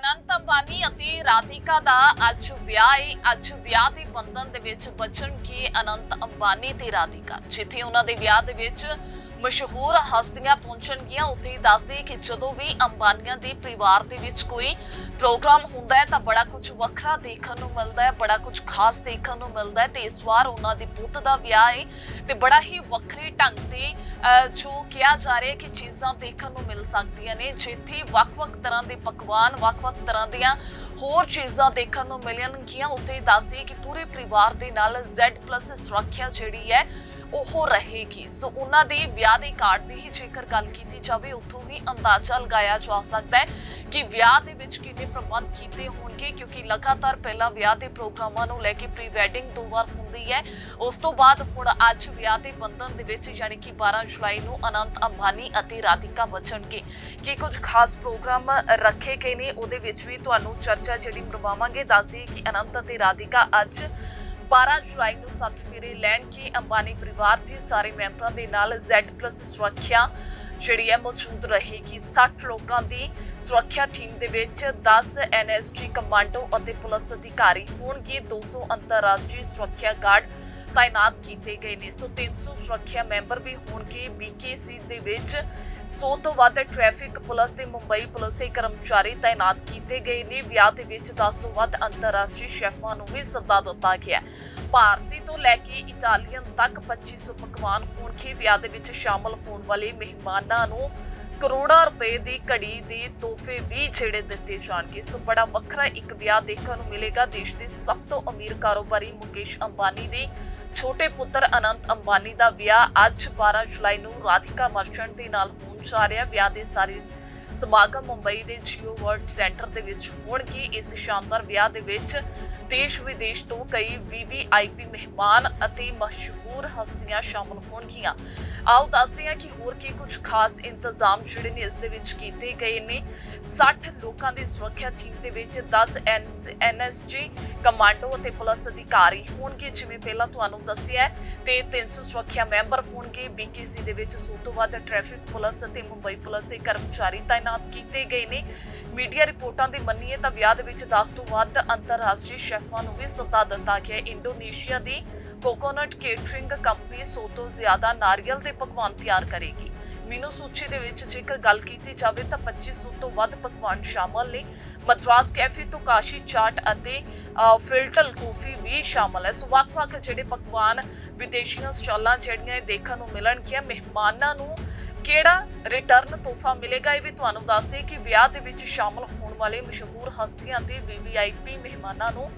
ਅਨੰਤ ਅੰਬਾਨੀ ਅਤੇ ਰਾਧਿਕਾ ਦਾ ਅੱਜ ਵਿਆਹ ਹੈ ਅੱਜ ਵਿਆਹ ਦੇ ਬੰਧਨ ਦੇ ਵਿੱਚ ਬਚਣਗੇ ਅਨੰਤ ਅੰਬਾਨੀ ਤੇ ਰਾਧਿਕਾ। ਜਿੱਥੇ ਉਹਨਾਂ ਦੇ ਵਿਆਹ ਦੇ ਵਿੱਚ ਮਸ਼ਹੂਰ ਹਸਤੀਆਂ ਪਹੁੰਚਣਗੀਆਂ। ਉੱਥੇ ਹੀ ਦੱਸਦੇ ਕਿ ਜਦੋਂ ਵੀ ਅੰਬਾਨੀਆਂ ਦੇ ਪਰਿਵਾਰ ਦੇ ਵਿੱਚ ਕੋਈ ਪ੍ਰੋਗਰਾਮ ਹੁੰਦਾ ਹੈ, ਤਾਂ ਬੜਾ ਕੁਝ ਵੱਖਰਾ ਦੇਖਣ ਨੂੰ ਮਿਲਦਾ ਹੈ, ਬੜਾ ਕੁਝ ਖਾਸ ਦੇਖਣ ਨੂੰ ਮਿਲਦਾ ਹੈ ਤੇ ਇਸ ਵਾਰ ਉਹਨਾਂ ਦੇ ਪੁੱਤ ਦਾ ਵਿਆਹ ਹੈ ਤੇ ਬੜਾ ਹੀ ਵੱਖਰੇ ਢੰਗ ਤੇ ਜੋ ਕਿਹਾ ਜਾ ਰਿਹਾ ਕਿ ਚੀਜ਼ਾਂ ਦੇਖਣ ਨੂੰ ਮਿਲ ਸਕਦੀਆਂ ਨੇ। ਜਿੱਥੇ ਵੱਖ-ਵੱਖ ਤਰ੍ਹਾਂ ਦੇ ਪਕਵਾਨ, ਵੱਖ-ਵੱਖ ਤਰ੍ਹਾਂ ਦੀਆਂ ਹੋਰ ਚੀਜ਼ਾਂ ਦੇਖਣ ਨੂੰ ਮਿਲਣਗੀਆਂ। ਉੱਥੇ ਦੱਸਦੀ ਕਿ ਪੂਰੇ ਪਰਿਵਾਰ ਦੇ ਨਾਲ Z+ ਸੁਰੱਖਿਆ ਜਿਹੜੀ ਹੈ ਉਹ ਰਹੇਗੀ। ਸੋ ਉਹਨਾਂ ਦੇ ਵਿਆਹ ਦੇ ਕਾਰਡ ਦੀ ਹੀ ਜੇਕਰ ਗੱਲ ਕੀਤੀ ਜਾਵੇ, ਉੱਥੋਂ ਹੀ ਅੰਦਾਜ਼ਾ ਲਗਾਇਆ ਜਾ ਸਕਦਾ ਹੈ ਕਿ ਵਿਆਹ ਦੇ ਵਿੱਚ ਕਿੰਨੇ ਪ੍ਰਬੰਧ ਕੀਤੇ ਹੋਣਗੇ, ਕਿਉਂਕਿ ਲਗਾਤਾਰ ਪਹਿਲਾਂ ਵਿਆਹ ਦੇ ਪ੍ਰੋਗਰਾਮਾਂ ਨੂੰ ਲੈ ਕੇ ਪ੍ਰੀ ਵੈਡਿੰਗ ਦੋ ਵਾਰ ਹੁੰਦੀ ਹੈ। ਉਸ ਤੋਂ ਬਾਅਦ ਹੁਣ ਅੱਜ ਵਿਆਹ ਦੇ ਬੰਧਨ ਦੇ ਵਿੱਚ ਯਾਨੀ ਕਿ 12 ਜੁਲਾਈ ਨੂੰ ਅਨੰਤ ਅੰਬਾਨੀ ਅਤੇ ਰਾਧਿਕਾ ਬਚਣਗੇ ਕੀ ਕੁਝ ਖਾਸ ਪ੍ਰੋਗਰਾਮ ਰੱਖੇ ਗਏ ਨੇ, ਉਹਦੇ ਵਿੱਚ ਵੀ ਤੁਹਾਨੂੰ ਚਰਚਾ ਜਿਹੜੀ ਕਰਵਾਵਾਂਗੇ ਦੱਸਦੀ ਕਿ ਅਨੰਤ ਅਤੇ ਰਾਧਿਕਾ ਅੱਜ 12 ਜੁਲਾਈ ਨੂੰ ਸੱਤ ਫੇਰੇ ਲੈਣ ਕੇ ਅੰਬਾਨੀ ਪਰਿਵਾਰ ਦੇ ਸਾਰੇ ਮੈਂਬਰਾਂ ਦੇ ਨਾਲ Z+ ਸੁਰੱਖਿਆ ਜਿਹੜੀ ਹੈ ਮੌਜੂਦ ਰਹੇਗੀ। 60 ਲੋਕਾਂ ਦੀ ਸੁਰੱਖਿਆ ਟੀਮ ਦੇ ਵਿੱਚ 10 NSG ਕਮਾਂਡੋ ਅਤੇ ਪੁਲਿਸ ਅਧਿਕਾਰੀ ਹੋਣਗੇ। 200 ਅੰਤਰਰਾਸ਼ਟਰੀ ਸੁਰੱਖਿਆ ਗਾਰਡ ਤਾਇਨਾਤ ਕੀਤੇ ਗਏ ਨੇ। ਸੋ 300 ਸੁਰੱਖਿਆ ਮੈਂਬਰ ਵੀ ਹੋਣਗੇ BKC ਦੇ ਵਿੱਚ। 100 ਤੋਂ ਵੱਧ ਟ੍ਰੈਫਿਕ ਪੁਲਿਸ ਤੇ ਮੁੰਬਈ ਪੁਲਿਸ ਦੇ ਕਰਮਚਾਰੀ ਤਾਇਨਾਤ ਕੀਤੇ ਗਏ ਨੇ। ਵਿਆਹ ਦੇ ਵਿੱਚ 10 ਤੋਂ ਵੱਧ ਅੰਤਰਰਾਸ਼ਟਰੀ ਸ਼ੈਫਾਂ ਨੂੰ ਵੀ ਸੱਦਾ ਦਿੱਤਾ ਗਿਆ ਭਾਰਤੀ ਤੋਂ ਲੈ ਕੇ ਇਟਾਲੀਅਨ ਤੱਕ 2500 ਪਕਵਾਨ ਹੋਣਗੇ। ਵਿਆਹ ਦੇ ਵਿੱਚ ਸ਼ਾਮਲ ਹੋਣ ਵਾਲੇ ਮਹਿਮਾਨਾਂ ਨੂੰ ਕਰੋੜਾਂ ਰੁਪਏ ਦੀ ਘੜੀ ਦੇ ਤੋਹਫੇ ਵੀ ਜਿਹੜੇ ਦਿੱਤੇ ਜਾਣਗੇ। ਸੋ ਬੜਾ ਵੱਖਰਾ ਇੱਕ ਵਿਆਹ ਦੇਖਣ ਨੂੰ ਮਿਲੇਗਾ। ਦੇਸ਼ ਦੇ ਸਭ ਤੋਂ ਅਮੀਰ ਕਾਰੋਬਾਰੀ ਮੁਕੇਸ਼ ਅੰਬਾਨੀ ਦੀ ਛੋਟੇ ਪੁੱਤਰ ਅਨੰਤ ਅੰਬਾਨੀ ਦਾ ਵਿਆਹ ਅੱਜ 12 ਜੁਲਾਈ ਨੂੰ ਰਾਧਿਕਾ ਮਰਚੈਂਟ ਦੇ ਨਾਲ ਹੋਣ ਜਾ ਰਿਹਾ। ਵਿਆਹ ਦੇ ਸਾਰੇ ਸਮਾਗਮ ਮੁੰਬਈ ਦੇ ਜੀਓ ਵਰਲਡ ਸੈਂਟਰ ਦੇ ਵਿੱਚ ਹੋਣਗੇ। ਇਸ ਸ਼ਾਨਦਾਰ ਵਿਆਹ ਦੇ ਵਿੱਚ ਦੇਸ਼ ਵਿਦੇਸ਼ ਤੋਂ ਕਈ ਵੀਵੀਆਈਪੀ ਮਹਿਮਾਨ ਅਤੇ ਮਸ਼ਹੂਰ ਹਸਤੀਆਂ ਸ਼ਾਮਲ ਹੋਣਗੀਆਂ। ਆਓ ਦੱਸਦੇ ਹਾਂ ਕਿ ਹੋਰ ਕੀ ਕੁਝ ਖਾਸ ਇੰਤਜ਼ਾਮ ਜਿਹੜੇ ਨੇ ਇਸ ਦੇ ਵਿੱਚ ਕੀਤੇ ਗਏ ਨੇ। 60 ਲੋਕਾਂ ਦੀ ਸੁਰੱਖਿਆ ਟੀਮ ਦੇ ਵਿੱਚ 10 ਐਨਐਸਜੀ ਕਮਾਂਡੋ ਅਤੇ ਪੁਲਿਸ ਅਧਿਕਾਰੀ ਹੋਣਗੇ। ਜਿਵੇਂ ਪਹਿਲਾਂ ਤੁਹਾਨੂੰ ਦੱਸਿਆ ਹੈ, ਤੇ 300 ਸੁਰੱਖਿਆ ਮੈਂਬਰ ਹੋਣਗੇ। ਬੀਕੇਸੀ ਦੇ ਵਿੱਚ 100 ਤੋਂ ਵੱਧ ਟ੍ਰੈਫਿਕ ਪੁਲਿਸ ਅਤੇ ਮੁੰਬਈ ਪੁਲਿਸ ਦੇ ਕਰਮਚਾਰੀ ਤਾਇਨਾਤ ਕੀਤੇ ਗਏ ਨੇ। ਮੀਡੀਆ ਰਿਪੋਰਟਾਂ ਦੀ ਮੰਨੀਏ ਤਾਂ ਵਿਆਹ ਦੇ ਵਿੱਚ 10 ਤੋਂ ਵੱਧ ਅੰਤਰਰਾਸ਼ਟਰੀ ਸ਼ੈਫਾਂ ਨੂੰ ਵੀ ਸੱਦਾ ਦਿੱਤਾ ਗਿਆ ਇੰਡੋਨੇਸ਼ੀਆ ਦੀ ਕੋਕੋਨਟ ਕੇਟਰਿੰਗ ਕੰਪਨੀ 100 ਤੋਂ ਜ਼ਿਆਦਾ ਨਾਰੀਅਲ ਦੇ ਪਕਵਾਨ ਤਿਆਰ ਕਰੇਗੀ। ਮੀਨੂ ਸੂਚੀ ਦੇ ਵਿੱਚ ਜੇਕਰ ਗੱਲ ਕੀਤੀ ਜਾਵੇ ਤਾਂ 2500 ਤੋਂ ਵੱਧ ਪਕਵਾਨ ਸ਼ਾਮਲ ਨੇ। ਮਦਰਾਸ ਕੈਫੇ ਤੋਂ ਕਾਸ਼ੀ ਚਾਟ ਅਤੇ ਫਿਲਟਲ ਕੌਫੀ ਵੀ ਸ਼ਾਮਲ ਹੈ। ਸੋ ਵੱਖ-ਵੱਖ ਜਿਹੜੇ ਪਕਵਾਨ ਵਿਦੇਸ਼ੀਆਂ ਸਟਾਲਾਂ ਜਿਹੜੀਆਂ ਦੇਖਣ ਨੂੰ ਮਿਲਣਗੀਆਂ, ਮਹਿਮਾਨਾਂ ਨੂੰ ਕਿਹੜਾ ਰਿਟਰਨ ਤੋਹਫਾ ਮਿਲੇਗਾ ਇਹ ਵੀ ਤੁਹਾਨੂੰ ਦੱਸਦੇ ਕਿ ਵਿਆਹ ਦੇ ਵਿੱਚ ਸ਼ਾਮਲ ਹੋਣ ਵਾਲੇ ਮਸ਼ਹੂਰ ਹਸਤੀਆਂ ਤੇ ਵੀਵੀਆਈਪੀ ਮਹਿਮਾਨਾਂ ਨੂੰ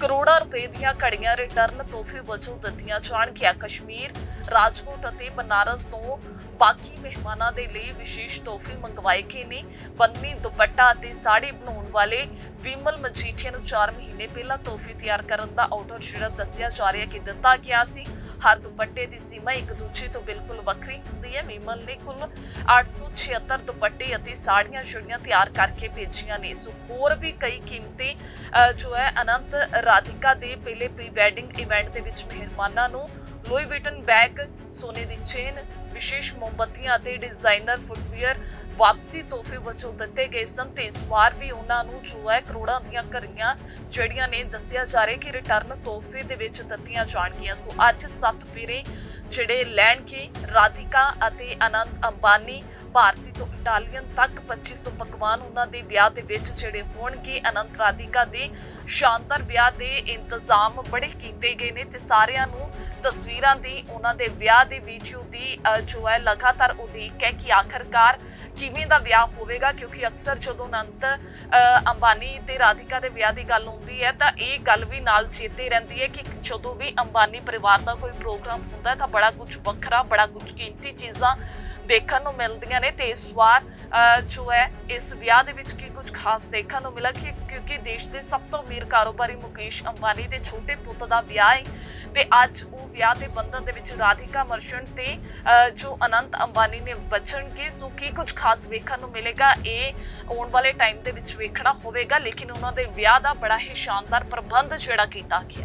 ਕਰੋੜਾਂ ਰੁਪਏ ਦੀਆਂ ਘੜੀਆਂ ਰਿਟਰਨ ਤੋਹਫੇ ਵਜੋਂ ਦਿੱਤੀਆਂ ਜਾਣਗੀਆਂ। ਕਸ਼ਮੀਰ ਰਾਜਕੋਟ ਅਤੇ ਬਨਾਰਸ ਤੋਂ ਬਾਕੀ ਮਹਿਮਾਨਾਂ ਦੇ ਲਈ ਵਿਸ਼ੇਸ਼ ਤੋਹਫੇ ਮੰਗਵਾਏ ਗਏ ਨੇ। ਬੰਦਨੀ ਦੁਪੱਟਾ ਅਤੇ ਸਾੜੀ ਬਣਾਉਣ ਵਾਲੇ ਵਿਮਲ ਮਜੀਠੀਆ ਨੂੰ 4 ਮਹੀਨੇ ਪਹਿਲਾਂ ਤੋਹਫੇ ਤਿਆਰ ਕਰਨ ਦਾ ਆਰਡਰ ਜਿਹੜਾ ਦੱਸਿਆ ਜਾ ਰਿਹਾ ਕਿ ਦਿੱਤਾ ਗਿਆ ਸੀ। ਹਰ ਦੁਪੱਟੇ ਦੀ ਸੀਮਾ ਇੱਕ ਦੂਜੇ ਤੋਂ ਬਿਲਕੁਲ ਵੱਖਰੀ ਹੁੰਦੀ ਹੈ। ਵਿਮਲ ਨੇ ਕੁੱਲ 876 ਦੁਪੱਟੇ ਅਤੇ ਸਾੜੀਆਂ ਜਿਹੜੀਆਂ ਤਿਆਰ ਕਰਕੇ ਭੇਜੀਆਂ ਨੇ। ਸੋ ਹੋਰ ਵੀ ਕਈ ਕੀਮਤੀ ਜੋ ਹੈ ਅਨੰਤ ਰਾਧਿਕਾ ਦੇ ਪਹਿਲੇ ਪ੍ਰੀ ਵੈਡਿੰਗ ਇਵੈਂਟ ਦੇ ਵਿੱਚ ਮਹਿਮਾਨਾਂ ਨੂੰ ਲੋਈ ਵਿਟਨ ਬੈਗ ਸੋਨੇ ਦੀ ਚੇਨ, ਵਿਸ਼ੇਸ਼ ਮੋਮਬੱਤੀਆਂ ਅਤੇ ਡਿਜ਼ਾਈਨਰ ਫੁੱਟਵੇਅਰ ਵਾਪਸੀ ਤੋਹਫੇ ਵਜੋਂ ਦਿੱਤੇ ਗਏ ਸਨ ਤੇ ਇਸ ਵਾਰ ਵੀ ਉਹਨਾਂ ਨੂੰ ਜੋ ਹੈ ਕਰੋੜਾਂ ਦੀਆਂ ਘਰੀਆਂ ਜਿਹੜੀਆਂ ਨੇ ਦੱਸਿਆ ਜਾ ਰਿਹਾ ਕਿ ਰਿਟਰਨ ਤੋਹਫੇ ਦੇ ਵਿੱਚ ਦਿੱਤੀਆਂ ਜਾਣਗੀਆਂ। ਸੋ ਅੱਜ ਸੱਤ ਫੇਰੇ ਜਿਹੜੇ ਲੈਣ ਕੇ ਰਾਧਿਕਾ ਅਤੇ ਅਨੰਤ ਅੰਬਾਨੀ, ਭਾਰਤੀ ਤੋਂ ਇਟਾਲੀਅਨ ਤੱਕ 2500 ਪਕਵਾਨ ਉਹਨਾਂ ਦੇ ਵਿਆਹ ਦੇ ਵਿੱਚ ਜਿਹੜੇ ਹੋਣਗੇ। ਅਨੰਤ ਰਾਧਿਕਾ ਦੇ ਸ਼ਾਨਦਾਰ ਵਿਆਹ ਦੇ ਇੰਤਜ਼ਾਮ ਬੜੇ ਕੀਤੇ ਗਏ ਨੇ ਤੇ ਸਾਰਿਆਂ ਨੂੰ ਤਸਵੀਰਾਂ ਦੀ, ਉਹਨਾਂ ਦੇ ਵਿਆਹ ਦੀ ਵੀਡੀਓ ਦੀ ਜੋ ਹੈ, ਲਗਾਤਾਰ ਉਡੀਕ ਹੈ ਕਿ ਆਖਰਕਾਰ ਕਿਵੇਂ ਦਾ ਵਿਆਹ ਹੋਵੇਗਾ, ਕਿਉਂਕਿ ਅਕਸਰ ਜਦੋਂ ਅਨੰਤ ਅੰਬਾਨੀ ਤੇ ਰਾਧਿਕਾ ਦੇ ਵਿਆਹ ਦੀ ਗੱਲ ਹੁੰਦੀ ਹੈ, ਤਾਂ ਇਹ ਗੱਲ ਵੀ ਨਾਲ ਚੇਤੇ ਰਹਿੰਦੀ ਹੈ ਕਿ ਜਦੋਂ ਵੀ ਅੰਬਾਨੀ ਪਰਿਵਾਰ ਦਾ ਕੋਈ ਪ੍ਰੋਗਰਾਮ ਹੁੰਦਾ ਹੈ, ਤਾਂ ਬੜਾ ਕੁਝ ਵੱਖਰਾ, ਬੜਾ ਕੁਝ ਕੀਮਤੀ ਚੀਜ਼ਾਂ ਦੇਖਣ ਨੂੰ ਮਿਲਦੀਆਂ ਨੇ ਤੇ ਇਸ ਵਾਰ ਜੋ ਹੈ, ਇਸ ਵਿਆਹ ਦੇ ਵਿੱਚ ਕੀ ਕੁਝ ਖਾਸ ਦੇਖਣ ਨੂੰ ਮਿਲਾ ਕਿ ਕਿਉਂਕਿ ਦੇਸ਼ ਦੇ ਸਭ ਤੋਂ ਅਮੀਰ ਕਾਰੋਬਾਰੀ ਮੁਕੇਸ਼ ਅੰਬਾਨੀ ਦੇ ਛੋਟੇ ਪੁੱਤ ਦਾ ਵਿਆਹ ਹੈ ਤੇ ਅੱਜ ਉਹ ਵਿਆਹ ਦੇ ਬੰਧਨ ਦੇ ਵਿੱਚ ਰਾਧਿਕਾ ਮਰਚੈਂਟ ਤੇ ਜੋ ਅਨੰਤ ਅੰਬਾਨੀ ਨੇ ਬਚਣਗੇ, ਸੋ ਕੀ ਕੁਝ ਖਾਸ ਵੇਖਣ ਨੂੰ ਮਿਲੇਗਾ? ਇਹ ਆਉਣ ਵਾਲੇ ਟਾਈਮ ਦੇ ਵਿੱਚ ਵੇਖਣਾ ਹੋਵੇਗਾ, ਲੇਕਿਨ ਉਹਨਾਂ ਦੇ ਵਿਆਹ ਦਾ ਬੜਾ ਹੀ ਸ਼ਾਨਦਾਰ ਪ੍ਰਬੰਧ ਜਿਹੜਾ ਕੀਤਾ ਗਿਆ